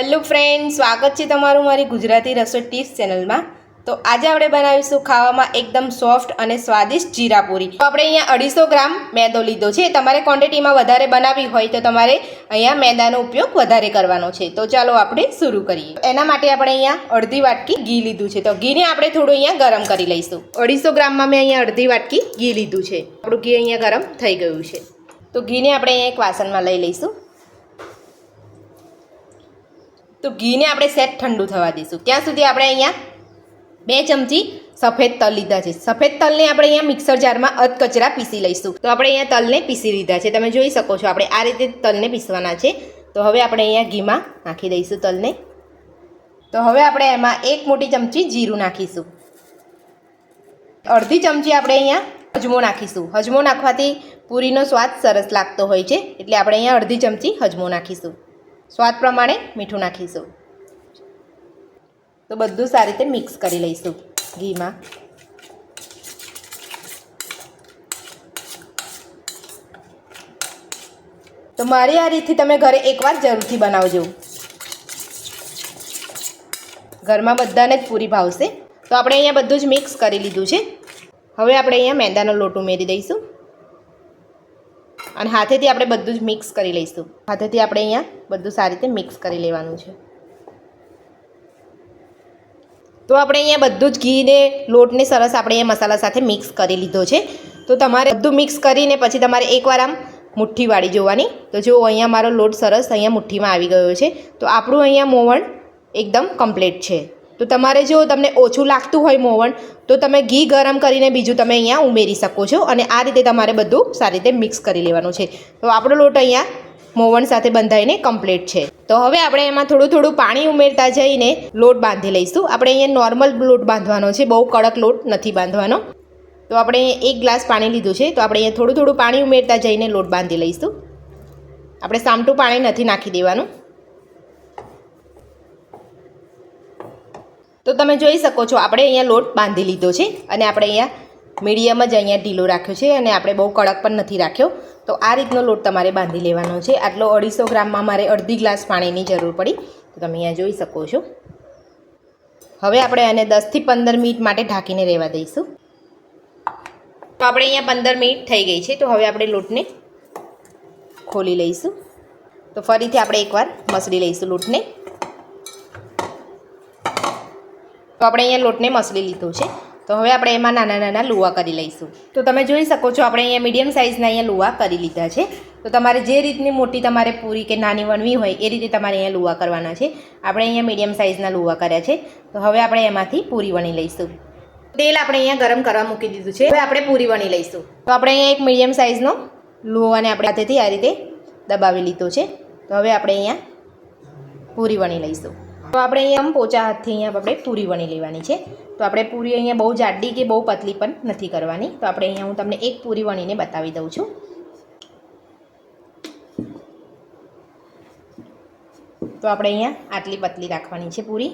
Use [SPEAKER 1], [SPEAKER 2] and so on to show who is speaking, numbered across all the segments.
[SPEAKER 1] Hello friend, સ્વાગત છે તમારું મારી ગુજરાતી રસોઈ ટીપ્સ ચેનલમાં. તો આજે આપણે બનાવીશું ખાવામાં એકદમ સોફ્ટ અને સ્વાદિષ્ટ જીરાપુરી તો આપણે અહીંયા અઢીસો ગ્રામ મેદો લીધો છે. તમારે ક્વોન્ટિટીમાં વધારે બનાવવી હોય તો તમારે અહીંયા મેદાનો ઉપયોગ વધારે કરવાનો છે. તો ચાલો આપણે શરૂ કરીએ. એના માટે આપણે અહીંયા અડધી વાટકી ઘી લીધું છે. તો ઘીને આપણે થોડું અહીંયા ગરમ કરી લઈશું. અઢીસો ગ્રામમાં મેં અહીંયા અડધી વાટકી ઘી લીધું છે. આપણું ઘી અહીંયા ગરમ થઈ ગયું છે. તો ઘીને આપણે અહીંયા એક વાસણમાં લઈ લઈશું. તો ઘીને આપણે સેટ ઠંડુ થવા દઈશું. ત્યાં સુધી આપણે અહીંયા બે ચમચી સફેદ તલ લીધા છે. સફેદ તલને આપણે અહીંયા મિક્સર જારમાં અધકચરા પીસી લઈશું. તો આપણે અહીંયા તલને પીસી લીધા છે. તમે જોઈ શકો છો, આપણે આ રીતે તલને પીસવાના છે. તો હવે આપણે અહીંયા ઘીમાં નાખી દઈશું તલને. તો હવે આપણે એમાં એક મોટી ચમચી જીરું નાખીશું. અડધી ચમચી આપણે અહીંયા હજમો નાખીશું. હજમો નાખવાથી પૂરીનો સ્વાદ સરસ લાગતો હોય છે. એટલે આપણે અહીંયા અડધી ચમચી હજમો નાખીશું. સ્વાદ પ્રમાણે મીઠું નાખીશું. તો બધું સારી રીતે મિક્સ કરી લઈશું ઘીમાં. તો મારી આ રીતથી તમે ઘરે એકવાર જરૂરથી બનાવજો. ઘરમાં બધાને જ પૂરી ભાવશે. તો આપણે અહીંયા બધું જ મિક્સ કરી લીધું છે. હવે આપણે અહીંયા મેંદાનો લોટ ઉમેરી દઈશું. અને હાથેથી આપણે બધું જ મિક્સ કરી લઈશું. હાથેથી આપણે અહીંયા બધું સારી રીતે મિક્સ કરી લેવાનું છે. તો આપણે અહીંયા બધું જ ઘીને લોટને સરસ આપણે અહીંયા મસાલા સાથે મિક્સ કરી લીધો છે. તો તમારે બધું મિક્સ કરીને પછી તમારે એકવાર આમ મુઠ્ઠી વાળી જોવાની. તો જો અહીંયા મારો લોટ સરસ અહીંયા મુઠ્ઠીમાં આવી ગયો છે. તો આપણું અહીંયા મોવણ એકદમ કમ્પ્લીટ છે. તો તમારે જો તમને ઓછું લાગતું હોય મોવણ, તો તમે ઘી ગરમ કરીને બીજું તમે અહીંયા ઉમેરી શકો છો અને આ રીતે તમારે બધું સારી રીતે મિક્સ કરી લેવાનું છે. તો આપણો લોટ અહીંયા મોવણ સાથે બંધાઈને કમ્પ્લીટ છે. તો હવે આપણે એમાં થોડું થોડું પાણી ઉમેરતા જઈને લોટ બાંધી લઈશું. આપણે અહીંયા નોર્મલ લોટ બાંધવાનો છે, બહુ કડક લોટ નથી બાંધવાનો. તો આપણે એક ગ્લાસ પાણી લીધું છે, તો આપણે અહીંયા થોડું થોડું પાણી ઉમેરતા જઈને લોટ બાંધી લઈશું. આપણે સામટું પાણી નથી નાખી દેવાનું. તો તમે જોઈ શકો છો, આપણે અહીંયા લોટ બાંધી લીધો છે અને આપણે અહીંયા મીડિયમ જ અહીંયા ઢીલો રાખ્યો છે અને આપણે બહુ કડક પણ નથી રાખ્યો. તો આ રીતનો લોટ તમારે બાંધી લેવાનો છે. આટલો અઢીસો ગ્રામમાં મારે અડધી ગ્લાસ પાણીની જરૂર પડી. તો તમે અહીંયા જોઈ શકો છો. હવે આપણે આને દસથી પંદર મિનિટ માટે ઢાંકીને રહેવા દઈશું. તો આપણે અહીંયા પંદર મિનિટ થઈ ગઈ છે. તો હવે આપણે લોટને ખોલી લઈશું. તો ફરીથી આપણે એકવાર મસળી લઈશું લોટને. તો આપણે અહીંયા લોટને મસળી લીધો છે. તો હવે આપણે એમાં નાના નાના લુવા કરી લઈશું. તો તમે જોઈ શકો છો આપણે અહીંયા મીડિયમ સાઇઝના અહીંયા લુવા કરી લીધા છે. તો તમારે જે રીતની મોટી તમારે પૂરી કે નાની વણવી હોય એ રીતે તમારે અહીંયા લુવા કરવાના છે. આપણે અહીંયા મીડિયમ સાઇઝના લુવા કર્યા છે. તો હવે આપણે એમાંથી પૂરી વણી લઈશું. તેલ આપણે અહીંયા ગરમ કરવા મૂકી દીધું છે. હવે આપણે પૂરી વણી લઈશું. તો આપણે અહીંયા એક મીડિયમ સાઇઝનો લુવાને આપણે હાથેથી આ રીતે દબાવી લીધો છે. તો હવે આપણે અહીંયા પૂરી વણી લઈશું. તો આપણે અહીંયા આમ પોચા હાથથી અહીંયા આપણે પૂરી વણી લેવાની છે. તો આપણે પૂરી અહીંયા બહુ જાડી કે બહુ પતલી પણ નથી કરવાની. તો આપણે અહીંયા હું તમને એક પૂરી વણીને બતાવી દઉં છું. તો આપણે અહીંયા આટલી પતલી રાખવાની છે પૂરી.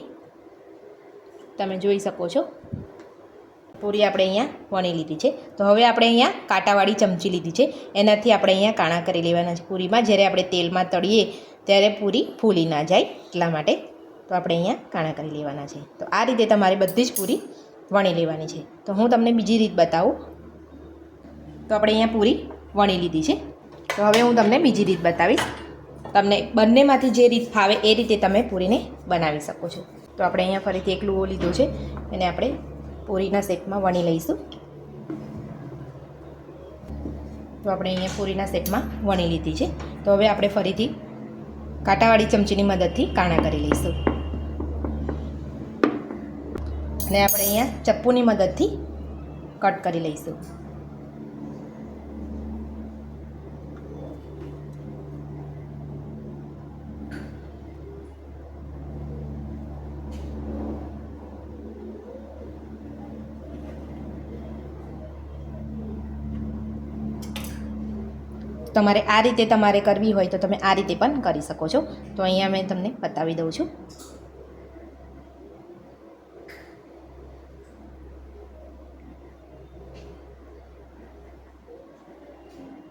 [SPEAKER 1] તમે જોઈ શકો છો. પૂરી આપણે અહીંયા વણી લીધી છે. તો હવે આપણે અહીંયા કાંટાવાળી ચમચી લીધી છે. એનાથી આપણે અહીંયા કાણા કરી લેવાના છે પૂરીમાં. જ્યારે આપણે તેલમાં તળીએ ત્યારે પૂરી ફૂલી ના જાય એટલા માટે તો આપણે અહીંયા કાણા કરી લેવાના છે. તો આ રીતે તમારે બધી જ પૂરી વણી લેવાની છે. તો હું તમને બીજી રીત બતાવું. તો આપણે અહીંયા પૂરી વણી લીધી છે. તો હવે હું તમને બીજી રીત બતાવીશ. તમને બંનેમાંથી જે રીત ફાવે એ રીતે તમે પૂરીને બનાવી શકો છો. તો આપણે અહીંયા ફરીથી એક લુઓ લીધો છે. એને આપણે પૂરીના શેપમાં વણી લઈશું. તો આપણે અહીંયા પૂરીના શેપમાં વણી લીધી છે. તો હવે આપણે ફરીથી કાંટાવાળી ચમચીની મદદથી કાણા કરી લઈશું. અને આપણે અહીંયા ચપ્પુની મદદથી કટ કરી લઈશું. તમારે આ રીતે તમારે કરવી હોય તો તમે આ રીતે પણ કરી શકો છો. તો અહીંયા મેં તમને બતાવી દઉં છું.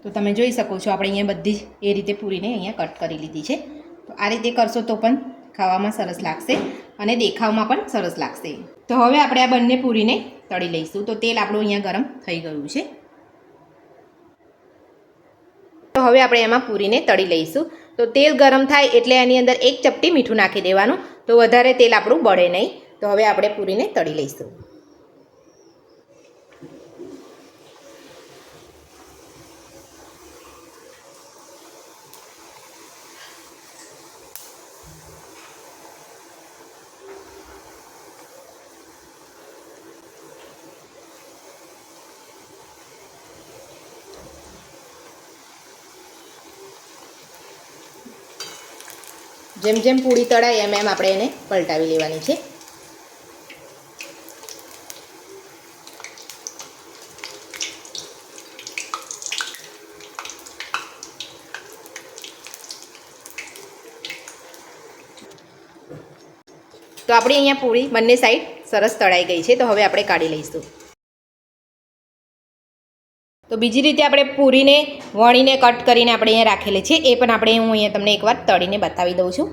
[SPEAKER 1] તો તમે જોઈ શકો છો, આપણે અહીંયા બધી જ એ રીતે પૂરીને અહીંયા કટ કરી લીધી છે. તો આ રીતે કરશો તો પણ ખાવામાં સરસ લાગશે અને દેખાવમાં પણ સરસ લાગશે. તો હવે આપણે આ બંને પૂરીને તળી લઈશું. તો તેલ આપણું અહીંયા ગરમ થઈ ગયું છે. તો હવે આપણે એમાં પૂરીને તળી લઈશું. તો તેલ ગરમ થાય એટલે એની અંદર એક ચપટી મીઠું નાખી દેવાનું. તો વધારે તેલ આપણું બળે નહીં. તો હવે આપણે પૂરીને તળી લઈશું. જેમ જેમ પૂરી તળાય એમ એમ આપણે એને પલટાવી લેવાની છે. તો આપણી અહીંયા પૂરી બંને સાઈડ સરસ તળાઈ ગઈ છે, તો હવે આપણે કાઢી લઈશું. તો બીજી રીતે આપણે પૂરીને વણીને કટ કરીને આપણે અહીંયા રાખેલી છે. એ પણ આપણે હું અહીંયા તમને એકવાર તળીને બતાવી દઉં છું.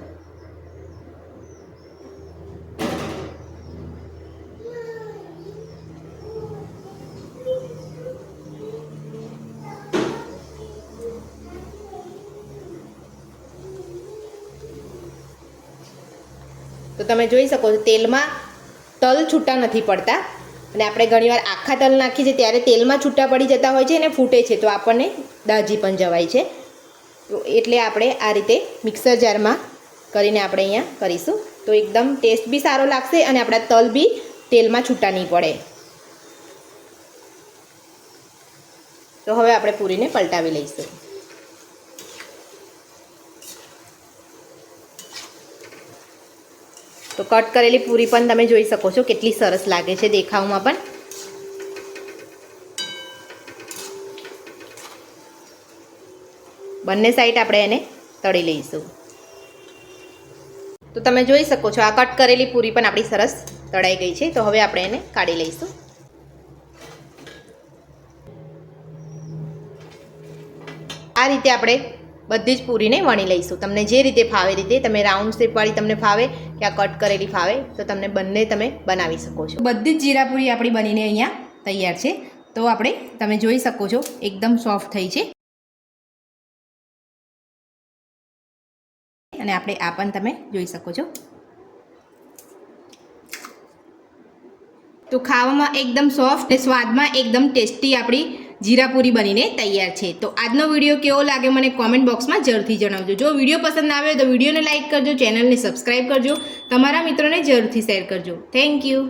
[SPEAKER 1] તો તમે જોઈ શકો છો, તેલમાં તલ છૂટા નથી પડતા. અને આપણે ઘણીવાર આખા તલ નાખીએ છીએ ત્યારે તેલમાં છૂટા પડી જતા હોય છે અને ફૂટે છે, તો આપણને દાજી પણ જવાય છે. એટલે આપણે આ રીતે મિક્સર જારમાં કરીને આપણે અહીંયા કરીશું. તો એકદમ ટેસ્ટ બી સારો લાગશે અને આપણા તલ બી તેલમાં છૂટા નહીં પડે. તો હવે આપણે પૂરીને પલટાવી લઈશું. તો કટ કરેલી પૂરી પણ તમે જોઈ શકો છો કેટલી સરસ લાગે છે દેખાવમાં પણ. બંને સાઈડ આપણે એને તળી લઈશું. તો તમે જોઈ શકો છો આ કટ કરેલી પૂરી પણ આપણી સરસ તળાઈ ગઈ છે. તો હવે આપણે એને કાઢી લઈશું. આ રીતે આપણે બધી જ પૂરીને વણી લઈશું. તમને જે રીતે ફાવે રીતે, તમે રાઉન્ડ શેપવાળી તમને ફાવે કે આ કટ કરેલી ફાવે, તો તમને બંને તમે બનાવી શકો છો. બધી જ જીરાપુરી આપણી બનીને અહીંયા તૈયાર છે. તો આપણે તમે જોઈ શકો છો, એકદમ સોફ્ટ થઈ છે. અને આપણે આ પણ તમે જોઈ શકો છો. તો ખાવામાં એકદમ સોફ્ટ અને સ્વાદમાં એકદમ ટેસ્ટી આપણી જીરાપુરી બનીને તૈયાર છે. તો આજનો વીડિયો કેવો લાગે મને કોમેન્ટ બોક્સમાં જરૂરથી જણાવજો. જો વીડિયો પસંદ આવે તો વિડીયોને લાઇક કરજો ચેનલને સબસ્ક્રાઈબ કરજો. તમારા મિત્રોને જરૂરથી શેર કરજો. Thank you